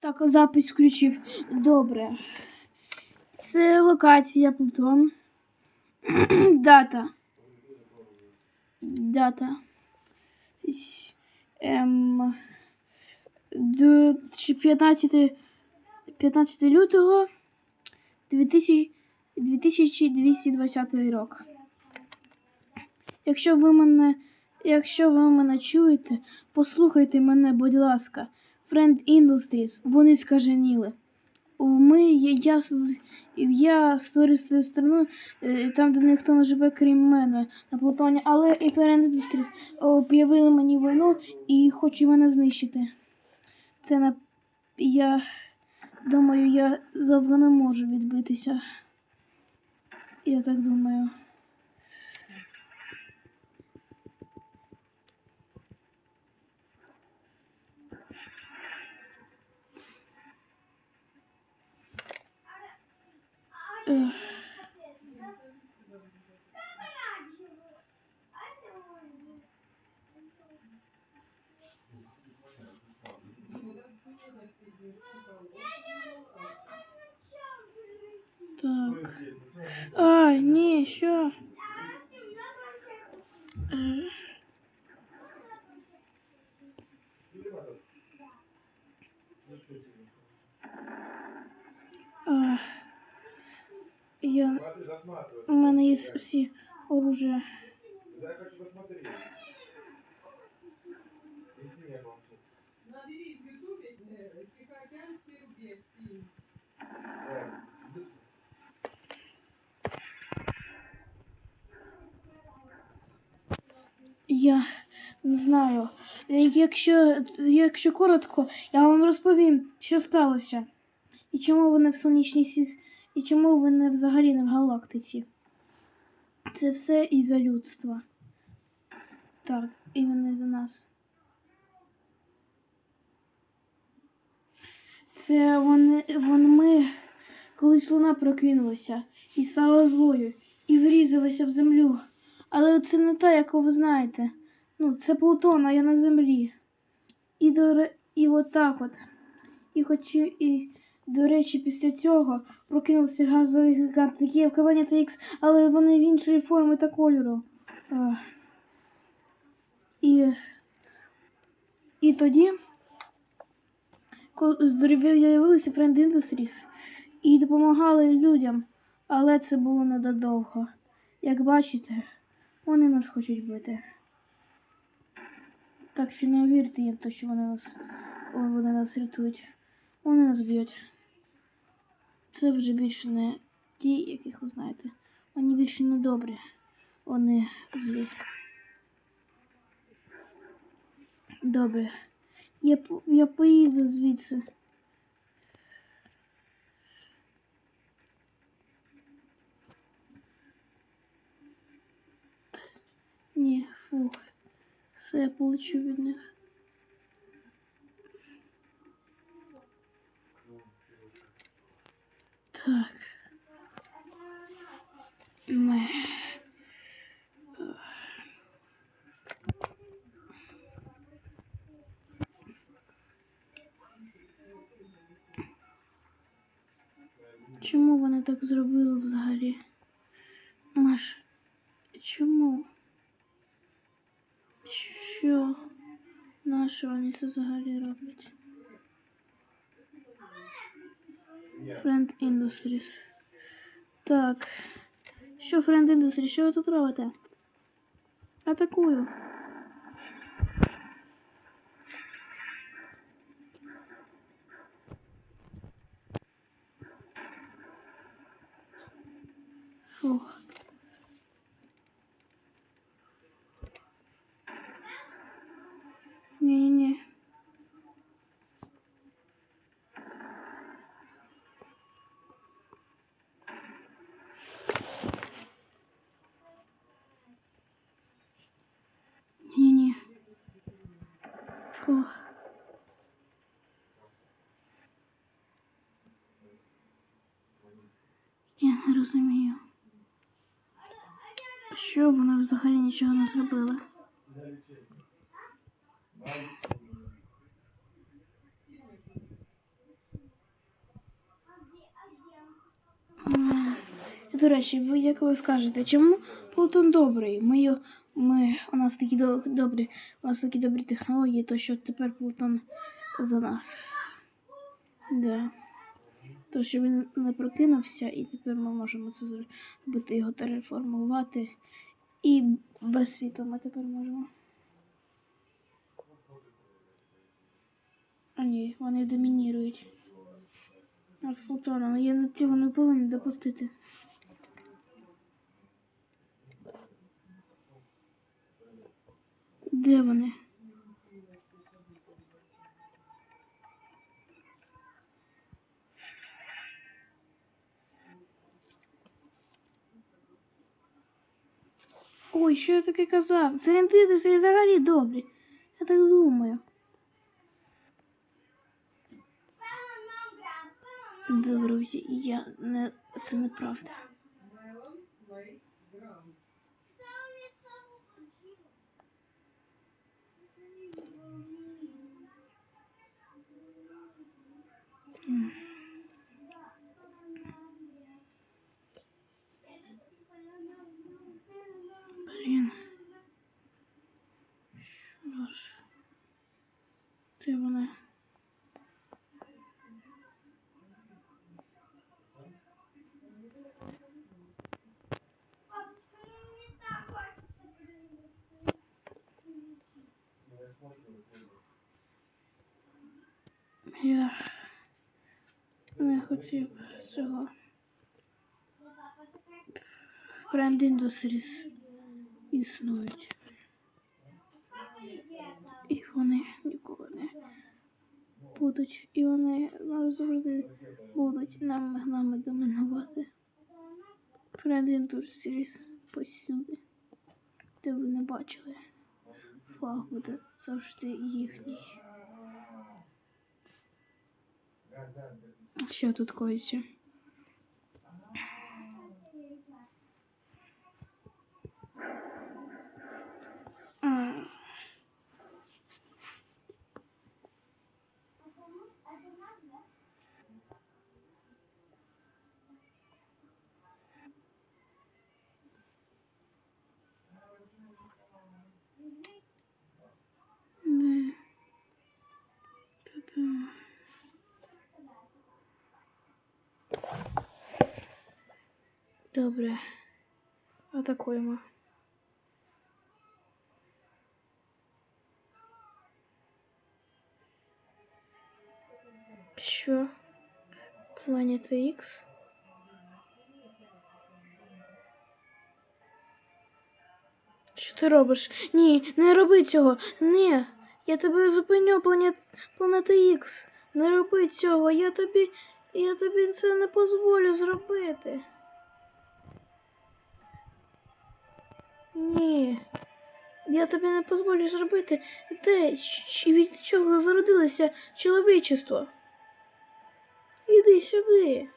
Так, запис включив. Добре. Це локація Плутон. Дата. Дата. Ем, 15, 15 лютого 2000, 2220 рік. Якщо ви мене, якщо ви мене чуєте, послухайте мене, будь ласка. Friend Industries, вони скаженіли. Ми, я, я, створив свою страну, там, де ніхто не живе, крім мене, на Плутоні, але і Friend Industries об'явили мені війну і хочуть мене знищити. Це на я думаю, я довго не можу відбитися. Я так думаю. Так. А, ні, що? Е. А, я... У мене є всі оружия. Я не. Знаю. Якщо, якщо коротко, я вам розповім, що сталося. І чому ви не в сонячній сіс... і чому ви не взагалі не в галактиці. Це все із-за людства. Так, іменно за нас. Це вони, вони ми, колись луна прокинулася і стала злою, і врізалася в землю. Але це не та, яку ви знаєте. Ну, це Плутон, а я на землі. І до і отак от. І хоч і, до речі, після цього прокинувся газовий гігант, такий як планета Ікс, але вони в іншої форми та кольору. Ах. І, і тоді з'явилися Friend Industries і допомагали людям, але це було недодовго. Як бачите, вони нас хочуть бити. Так що не вірте їм, то що вони нас, вони нас рятують. Вони нас б'ють. Це вже більше не ті, яких ви знаєте. Вони більше не добрі. Вони злі. Добре. Я, я поїду звідси. Ні, фух. Все, я полечу від них. Так. Ми. Чому вони так зробили взагалі? Маш, чому? Що? Нащо вони це взагалі роблять? Friend Industries. Так. Що Friend Industries? Що ви тут робите? Атакую. Фух. шафу. Я не розумію, що вона взагалі нічого не зробила. До речі, ви як ви скажете, чому Плутон добрий? Ми його ми, у нас такі до- добрі, у нас такі добрі технології, то що тепер Плутон за нас. Да. То, що він не прокинувся, і тепер ми можемо це зробити, його терраформувати. І без світла ми тепер можемо. А ні, вони домінірують. А з Плутоном. Я цього не повинен допустити. Де вони? Ой, що я таке казав? Серентидиси взагалі добрі. Я так думаю. Друзі, я не це неправда. Де вони? Я не хотів цього. Бренд Industries існують. І вони ніколи не будуть. І вони завжди будуть нам нами домінувати. Бренд Industries посюди. Де ви не бачили. Флаг буде завжди їхній. Що тут коїться? А. Да. Та-та. Добре. Атакуємо. Що? Планета Х? Що ти робиш? Ні, не роби цього. Ні. Я тебе зупиню, планет... планета Х. Не роби цього. Я тобі. Я тобі це не дозволю зробити. Ні. Я тобі не дозволю зробити. Щ- Від чого зародилося чоловічество? Іди сюди.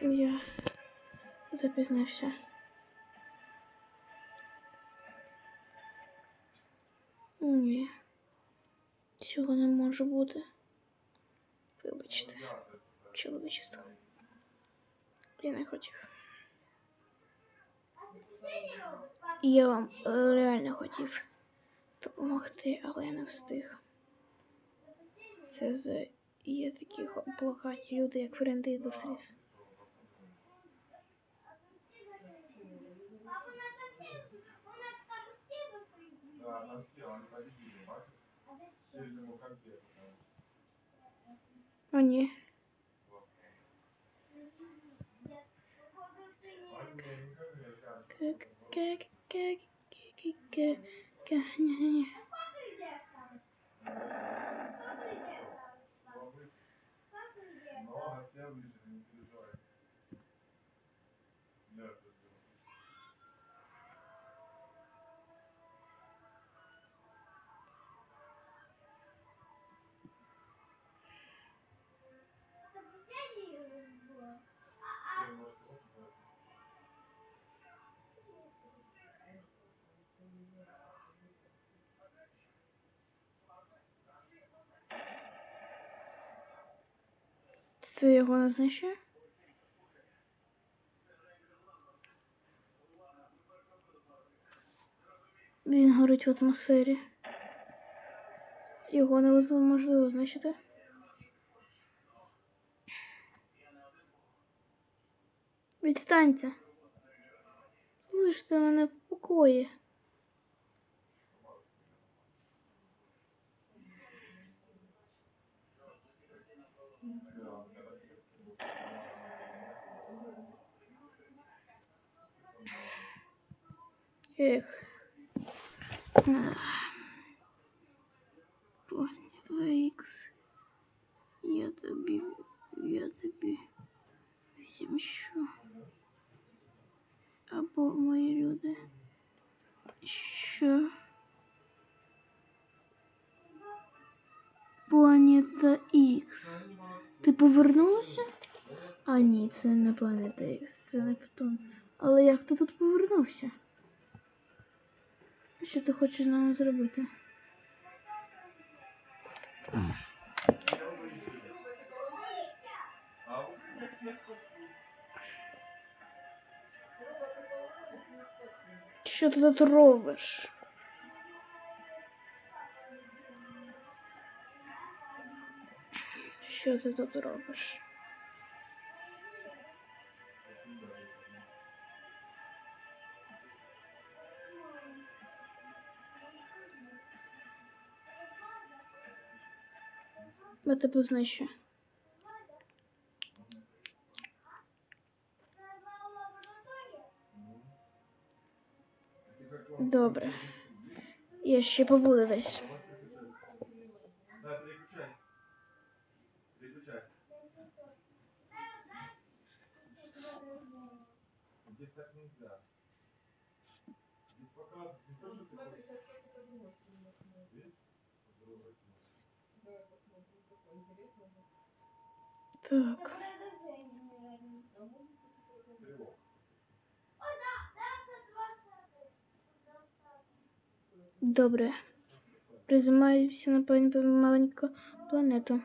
Я запізнився. Цього не може бути. Вибачте, чоловічество. Я не хотів. Я вам е, реально хотів допомогти, але я не встиг. Це з є такі плакаті люди, як Френди Індустріс. Да, она успела, они победили, бачишь? Через ему конфету. там. О, O nie. Це його не знищує? Він горить в атмосфері. Його неможливо знищити. Відстаньте. Слышите мене в покої. Ех. Планета Ікс. Я тобі, я тобі відімщу. Або мої люди. Що? Планета Ікс. Ти повернулася? А ні, це не планета Ікс, це Нептун. Але як ти тут повернувся? Що ти хочеш з нами зробити? Що ти тут робиш? Що ти тут робиш? Я тебе знищу. Добре. Я ще побуду десь. Так. Добре. Приземаємося на маленьку планету.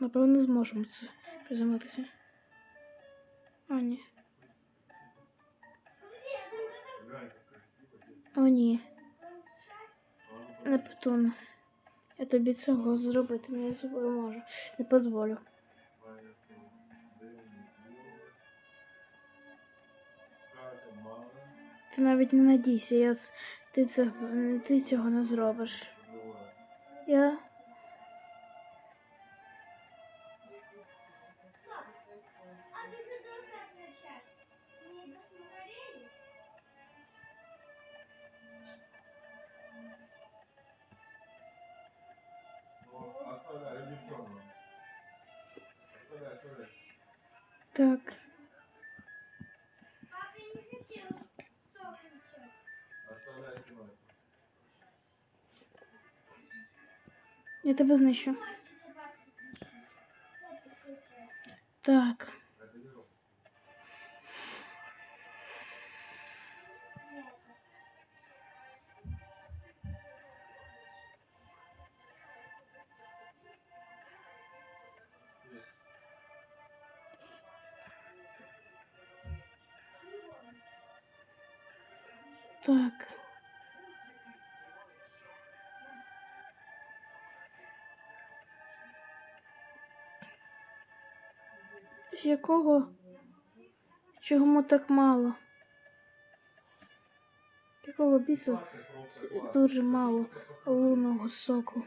Напевно, зможемо це приземлитися. А, ні. О, ні. Нептун. Я тобі цього зробити не зможу. Не дозволю. Ти навіть не надійся, я... ти, це... ти цього не зробиш. Я. Так. Я тебе знищу. Так. Так. З якого? Чому так мало? Якого біса дуже мало лунного соку?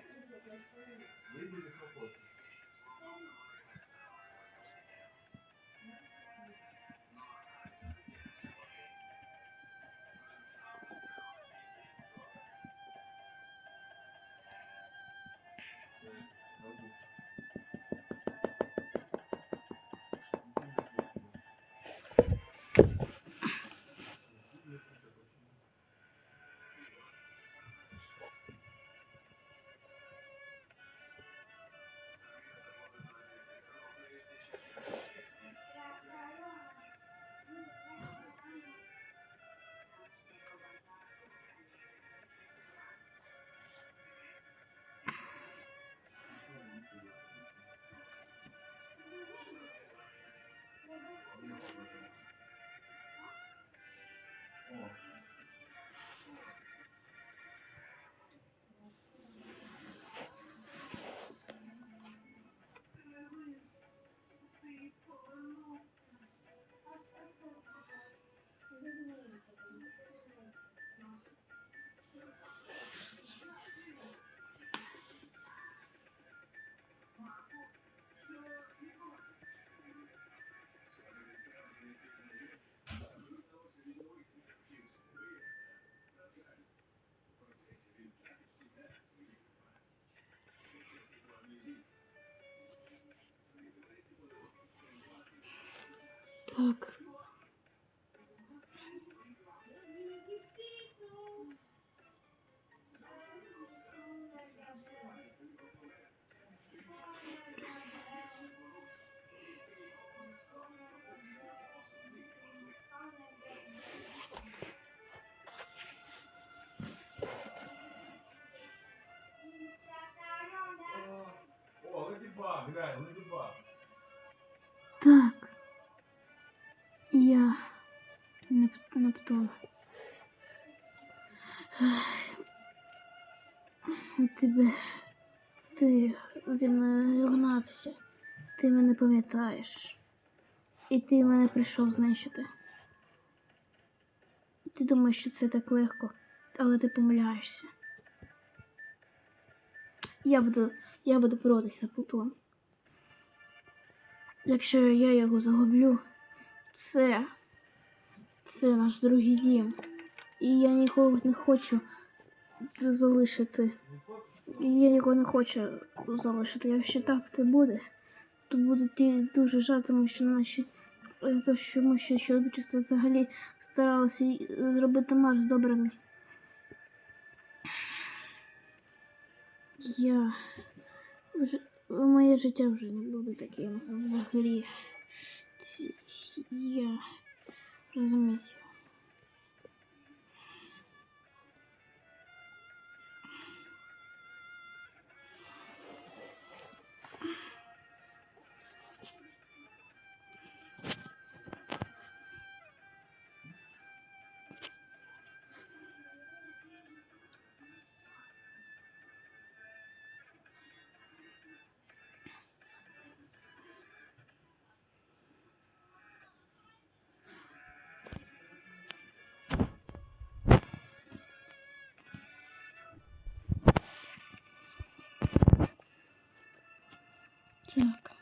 Так. Нептун. Тебе. Ти зі мною гнався. Ти мене пам'ятаєш. І ти мене прийшов знищити. Ти думаєш, що це так легко, але ти помиляєшся. Я буду, я буду боротися за Плутон. Якщо я його загублю, це, це наш другий дім. І я нікого не хочу залишити. Я нікого не хочу залишити. Якщо так не буде, то буде дуже жаль, тому що наші е, то, що ми ще чоловічество взагалі старалися й зробити Марс добрими. Я вже моє життя вже не буде таким взагалі. Ці- Я розумію. Так.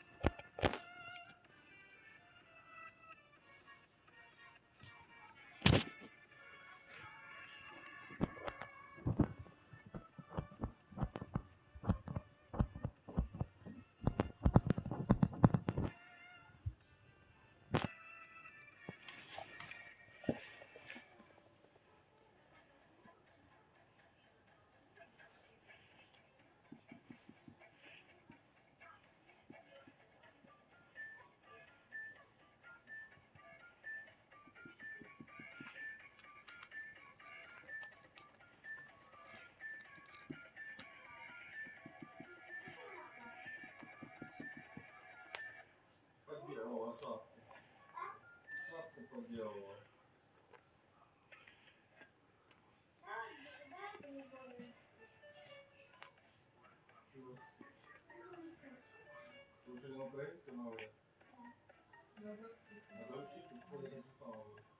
Поделала шапку. Шапку поделала. Ты уже на украинском говоришь? Надо Надо учиться, в школе не стало.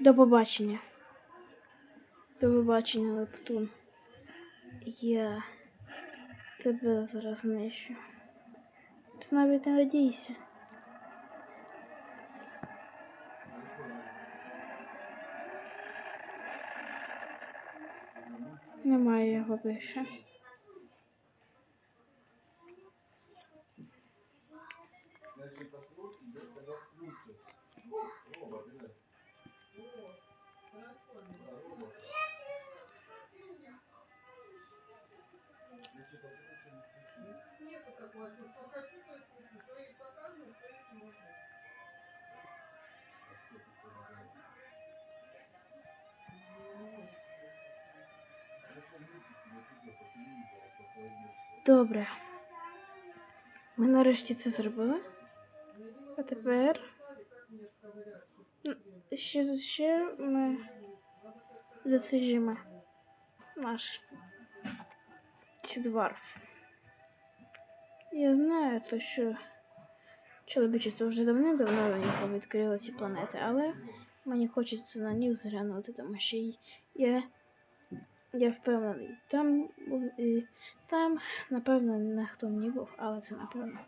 До побачення. До побачення, Лептун. Я тебе зараз знищу. Ти навіть не надійся. Немає його більше. Добре. Ми нарешті це зробили. А тепер ще, ще ми досижимо наш Тідварф. Я знаю, то що чоловічество вже давним-давно відкрило ці планети, але мені хочеться на них зглянути, тому що я Я впевнений, там, е, там, напевно, ніхто не був, але це напевно.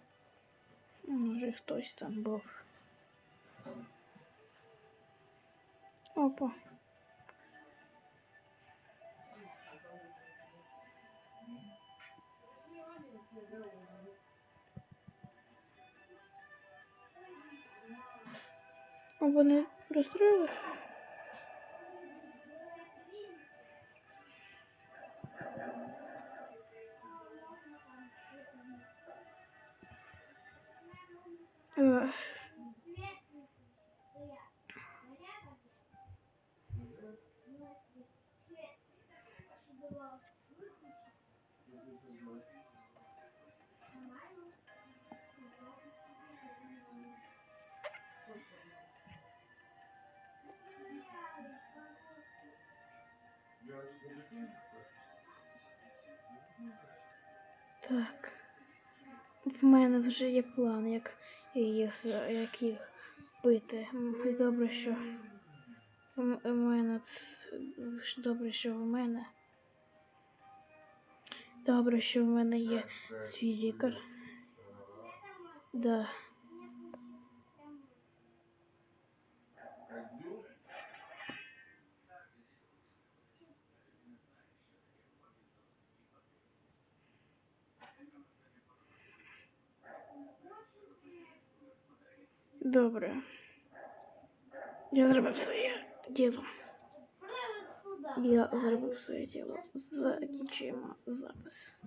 Може, хтось там був. Опа. А вони розстроїли? Так. В мене вже є план, як їх, як їх вбити. Добре, що в мене добре, що в мене. Добре, що в мене є свій лікар. Да. Добре. Я зробив своє діло. Я зробив своє діло. Закінчуємо запис.